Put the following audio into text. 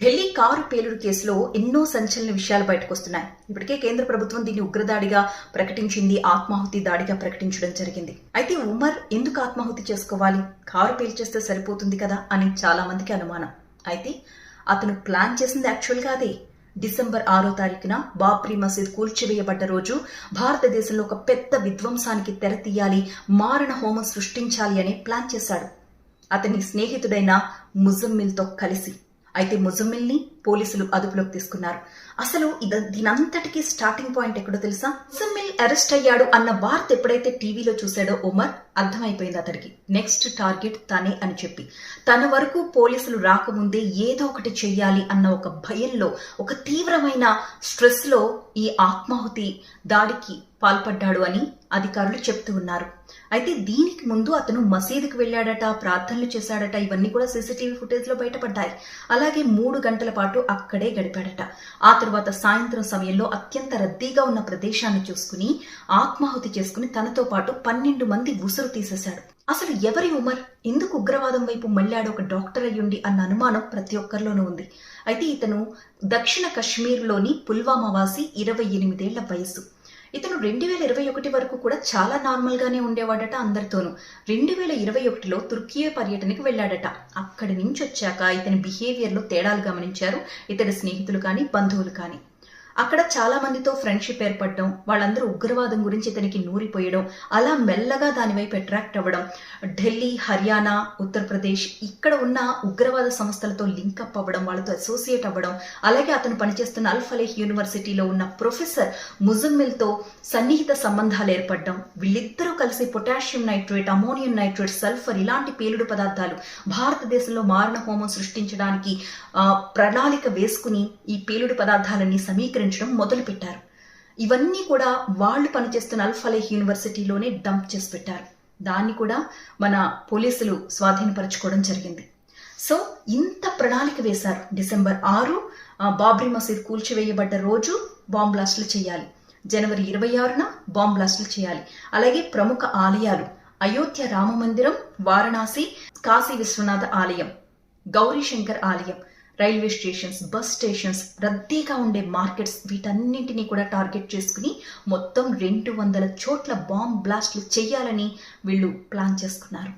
Delhi car పేలుడు కేసులో ఎన్నో సంచలన విషయాలు బయటకు వస్తున్నాయి ఇప్పటికే కేంద్ర ప్రభుత్వం దీన్ని ఉగ్రదాడిగా ప్రకటించింది ఆత్మాహుతి దాడిగా ప్రకటించడం జరిగింది. అయితే ఉమర్ ఎందుకు ఆత్మాహుతి చేసుకోవాలి? కారు పేల్చేస్తే సరిపోతుంది కదా అని చాలా మందికి అనుమానం. అయితే అతను ప్లాన్ చేసింది యాక్చువల్గా అదే. డిసెంబర్ ఆరో తారీఖున బాబ్రీ మసీద్ కూల్చివేయబడ్డ రోజు భారతదేశంలో ఒక పెద్ద విధ్వంసానికి తెర తీయాలి మారణ హోమం సృష్టించాలి అని ప్లాన్ చేశాడు. అతని స్నేహితుడైన ముజమ్మిల్తో కలిసి అయితే ముజమ్మిల్ని పోలీసులు అదుపులోకి తీసుకున్నారు. అసలు దీనంతటికీ స్టార్టింగ్ పాయింట్ ఎక్కడో తెలుసా? సిమ్మిల్ అరెస్ట్ అయ్యాడు అన్న వార్త ఎప్పుడైతే టీవీలో చూశాడో ఉమర్ అర్థమైపోయింది అతడికి. నెక్స్ట్ టార్గెట్ తనే అని చెప్పి. తన వరకు పోలీసులు రాకముందే ఏదో ఒకటి చెయ్యాలి అన్న ఒక భయంలో ఒక తీవ్రమైన స్ట్రెస్లో ఈ ఆత్మాహుతి దాడికి పాల్పడ్డాడు అని అధికారులు చెప్తూ ఉన్నారు. అయితే దీనికి ముందు అతను మసీదుకు వెళ్ళాడట ప్రార్థనలు చేశాడట ఇవన్నీ కూడా సీసీటీవీ ఫుటేజ్లో బయటపడ్డాయి. అలాగే మూడు గంటల పాటు అక్కడే గడిపాడట. ఆ తర్వాత సాయంత్రం సమయంలో అత్యంత రద్దీగా ఉన్న ప్రదేశాన్ని చూసుకుని ఆత్మాహుతి చేసుకుని తనతో పాటు పన్నెండు మంది ఉసురు తీసేశాడు. అసలు ఎవరి ఉమర్? ఎందుకు ఉగ్రవాదం వైపు మళ్ళాడు ఒక డాక్టర్ అయ్యుండి అన్న అనుమానం ప్రతి ఒక్కరిలోనూ ఉంది. అయితే ఇతను దక్షిణ కశ్మీర్లోని పుల్వామా వాసి ఇరవై ఎనిమిదేళ్ళ వయసు ఇతను రెండు వేల ఇరవై ఒకటి వరకు కూడా చాలా నార్మల్గానే ఉండేవాడట అందరితోనూ. రెండు వేల ఇరవై ఒకటిలో తుర్కీ పర్యటనకు వెళ్ళాడట. అక్కడి నుంచి వచ్చాక ఇతని బిహేవియర్లో తేడాలు గమనించారు. ఇతని స్నేహితులు కానీ బంధువులు కానీ. అక్కడ చాలా మందితో ఫ్రెండ్షిప్ ఏర్పడడం వాళ్ళందరూ ఉగ్రవాదం గురించి ఇతనికి నూరిపోయడం అలా మెల్లగా దాని వైపు అట్రాక్ట్ అవ్వడం. ఢిల్లీ హర్యానా ఉత్తరప్రదేశ్ ఇక్కడ ఉన్న ఉగ్రవాద సంస్థలతో లింకప్ అవ్వడం వాళ్ళతో అసోసియేట్ అవ్వడం. అలాగే అతను పనిచేస్తున్న అల్ఫలేహ్ యూనివర్సిటీలో ఉన్న ప్రొఫెసర్ ముజమ్మిల్తో సన్నిహిత సంబంధాలు ఏర్పడడం. వీళ్ళిద్దరూ కలిసి potassium nitrate ammonium nitrate sulphur ఇలాంటి పేలుడు పదార్థాలు భారతదేశంలో మారణ హోమం సృష్టించడానికి ఆ, ప్రణాళిక వేసుకుని ఈ పేలుడు పదార్థాలన్నీ సమీకరించడం మొదలుపెట్టారు. ఇవన్నీ కూడా వాళ్ళు పనిచేస్తున్న అల్ఫలేహ్ యూనివర్సిటీలోనే డంప్ చేసి పెట్టారు. దాన్ని కూడా మన పోలీసులు స్వాధీనపరచుకోవడం జరిగింది. సో ఇంత ప్రణాళిక వేశారు. డిసెంబర్ ఆరు బాబ్రీ మసీద్ కూల్చివేయబడ్డ రోజు బాంబ్ బ్లాస్టులు చేయాలి. జనవరి ఇరవై ఆరున బాంబ్ బ్లాస్టులు చేయాలి. అలాగే ప్రముఖ ఆలయాలు అయోధ్య రామ మందిరం వారణాసి కాశీ విశ్వనాథ ఆలయం గౌరీశంకర్ ఆలయం రైల్వే స్టేషన్స్ బస్ స్టేషన్స్ రద్దీగా ఉండే మార్కెట్స్ వీటన్నింటినీ కూడా టార్గెట్ చేసుకుని మొత్తం రెండు వందల చోట్ల బాంబ్ బ్లాస్ట్లు చేయాలని వీళ్ళు ప్లాన్ చేసుకున్నారు.